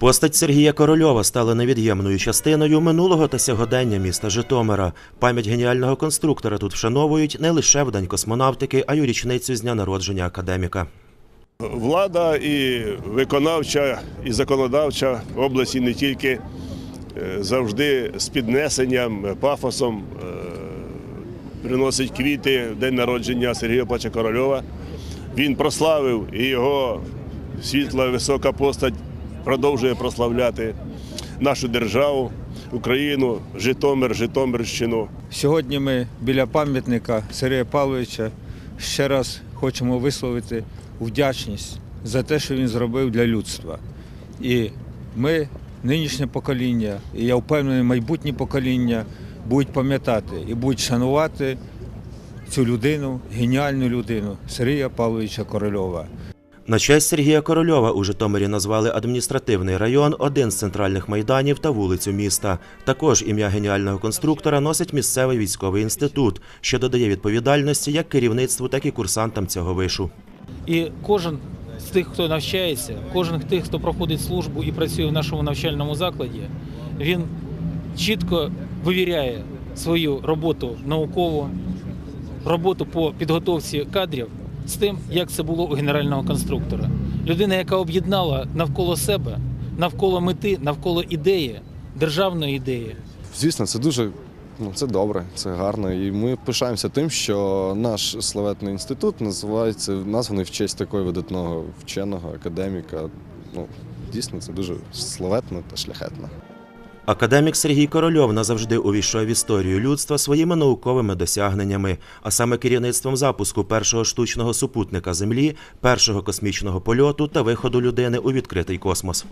Постать Сергія Корольова стала невід'ємною частиною минулого та сьогодення міста Житомира. Пам'ять геніального конструктора тут вшановують не лише в день космонавтики, а й у річницю з дня народження академіка. Влада і виконавча, і законодавча області не тільки е, завжди з піднесенням, пафосом е, приносить квіти в день народження Сергія Пача Корольова. Він прославив і його світла висока постать продовжує прославляти нашу державу, Україну, Житомир, Житомирщину. Сьогодні ми біля пам'ятника Сергія Павловича ще раз хочемо висловити вдячність за те, що він зробив для людства. І ми, нинішнє покоління, і я впевнений, майбутні покоління будуть пам'ятати і будуть шанувати цю людину, геніальну людину Сергія Павловича Корольова. На честь Сергія Корольова у Житомирі назвали адміністративний район, один з центральних майданів та вулицю міста. Також ім'я геніального конструктора носить місцевий військовий інститут, що додає відповідальності як керівництву, так і курсантам цього вишу. І кожен з тих, хто навчається, кожен з тих, хто проходить службу і працює в нашому навчальному закладі, він чітко вивіряє свою роботу наукову, роботу по підготовці кадрів з тим, як це було у генерального конструктора. Людина, яка об'єднала навколо себе, навколо мети, навколо ідеї, державної ідеї, Звісно, це дуже ну, це добре, це гарно. І ми пишаємося тим, що наш славетний інститут називається названий в честь такого видатного вченого, академіка. Ну, дійсно, це дуже славетно та шляхетно. Академік Сергій Корольов назавжди увійшов в історію людства своїми науковими досягненнями, а саме керівництвом запуску першого штучного супутника Землі, першого космічного польоту та виходу людини у відкритий космос.